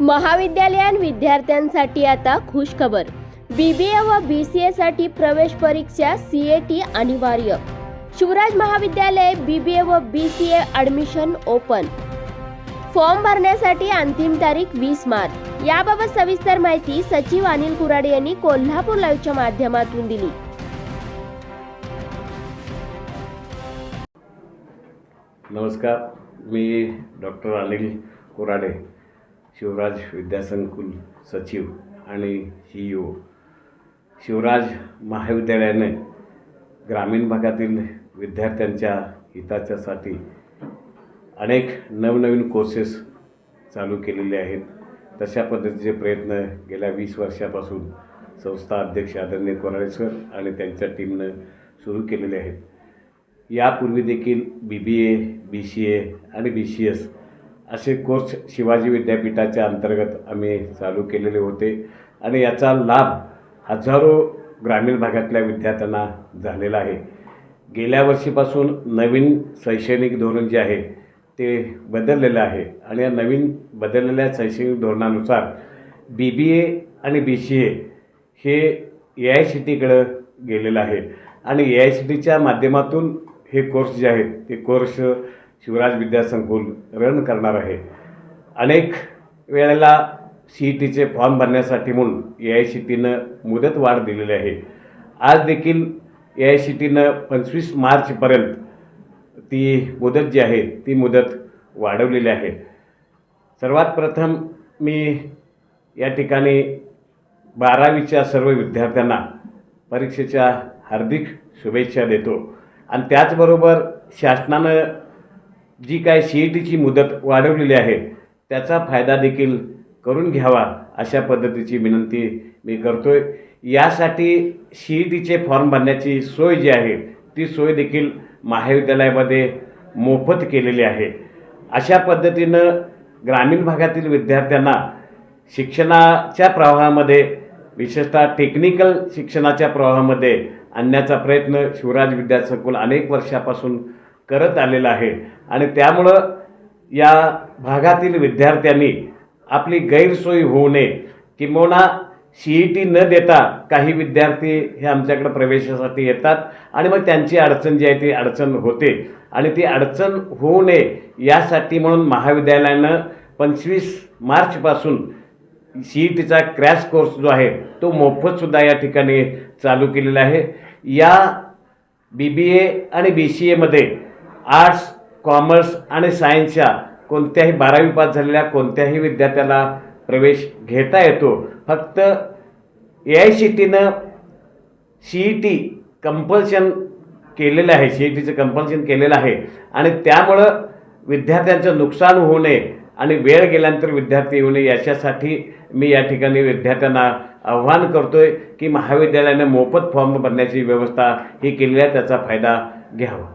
महाविद्यालयीन विद्यार्थ्यांसाठी आता खुशखबर. बी बी ए व बी सी एसाठी प्रवेश परीक्षा सी ए टी अनिवार्य. शिवराज महाविद्यालय बी बी ए व B C A admission open form भरण्यासाठी अंतिम तारीख वीस मार्च. याबाबत सविस्तर माहिती सचिव अनिल कुराडे यांनी कोल्हापूर लाईव्हच्या माध्यमातून दिली. नमस्कार मी डॉक्टर अनिल कुराडे. शिवराज विद्यासंकुल सचिव आणि सी ई ओ शिवराज महाविद्यालयाने ग्रामीण भागातील विद्यार्थ्यांच्या हिताच्यासाठी अनेक नवनवीन कोर्सेस चालू केलेले आहेत. तशा पद्धतीचे प्रयत्न गेल्या वीस वर्षापासून संस्था अध्यक्ष आदरणीय कोराडे आणि त्यांच्या टीमनं सुरू केलेले आहेत. यापूर्वी देखील बी B A B C A आणि बी सी एस असे कोर्स शिवाजी विद्यापीठाच्या अंतर्गत आम्ही चालू केलेले होते. आणि याचा लाभ हजारो ग्रामीण भागातल्या विद्यार्थ्यांना झालेला आहे. गेल्या वर्षीपासून नवीन शैक्षणिक धोरण जे आहे ते बदललेलं आहे. आणि या नवीन बदललेल्या शैक्षणिक धोरणानुसार बी बी ए आणि बी सी ए हे ए आय सी टीकडं गेलेलं आहे. आणि ए आय सी टीच्या माध्यमातून हे कोर्स जे आहेत ते कोर्स शिवराज विद्यासंकुल रन करणार आहे. अनेक वेळेला सी ई टीचे फॉर्म भरण्यासाठी म्हणून ए आय सी टीनं मुदत वाढ दिलेली आहे. आज देखील ए आय सी टीनं पंचवीस मार्चपर्यंत ती मुदत जी आहे ती मुदत वाढवलेली आहे. सर्वात प्रथम मी या ठिकाणी बारावीच्या सर्व विद्यार्थ्यांना परीक्षेच्या हार्दिक शुभेच्छा देतो. आणि त्याचबरोबर शासनानं जी काय सी ई टीची मुदत वाढवलेली आहे त्याचा फायदा देखील करून घ्यावा अशा पद्धतीची विनंती मी करतो आहे यासाठी सी ई टीचे फॉर्म भरण्याची सोय जी आहे ती सोय देखील महाविद्यालयामध्ये मोफत केलेली आहे. अशा पद्धतीनं ग्रामीण भागातील विद्यार्थ्यांना शिक्षणाच्या प्रवाहामध्ये विशेषतः टेक्निकल शिक्षणाच्या प्रवाहामध्ये आणण्याचा प्रयत्न शिवराज विद्यासंकुल अनेक वर्षापासून करत आलेलं आहे. आणि त्यामुळं या भागातील विद्यार्थ्यांनी आपली गैरसोय होऊ नये. किंबहुना सी ई टी न देता काही विद्यार्थी हे आमच्याकडे प्रवेशासाठी येतात आणि मग त्यांची अडचण जी आहे ती अडचण होते. आणि ती अडचण होऊ नये यासाठी म्हणून महाविद्यालयानं पंचवीस मार्चपासून सी ई टीचा क्रॅश कोर्स जो आहे तो मोफतसुद्धा या ठिकाणी चालू केलेला आहे. या बी बी ए आणि बी सी एमध्ये आर्ट्स कॉमर्स आणि सायन्सच्या कोणत्याही बारावी पास झालेल्या कोणत्याही विद्यार्थ्याला प्रवेश घेता येतो. फक्त ए आय सी टीनं सी ई टी कंपल्शन केलेलं आहे. सी ई टीचं कंपल्शन केलेलं आहे. आणि त्यामुळं विद्यार्थ्यांचं नुकसान होऊ नये आणि वेळ गेल्यानंतर विद्यार्थी येऊ नये याच्यासाठी मी या ठिकाणी विद्यार्थ्यांना आव्हान आहे की महाविद्यालयाने मोफत फॉर्म भरण्याची व्यवस्था ही केलेली आहे. त्याचा फायदा घ्यावा.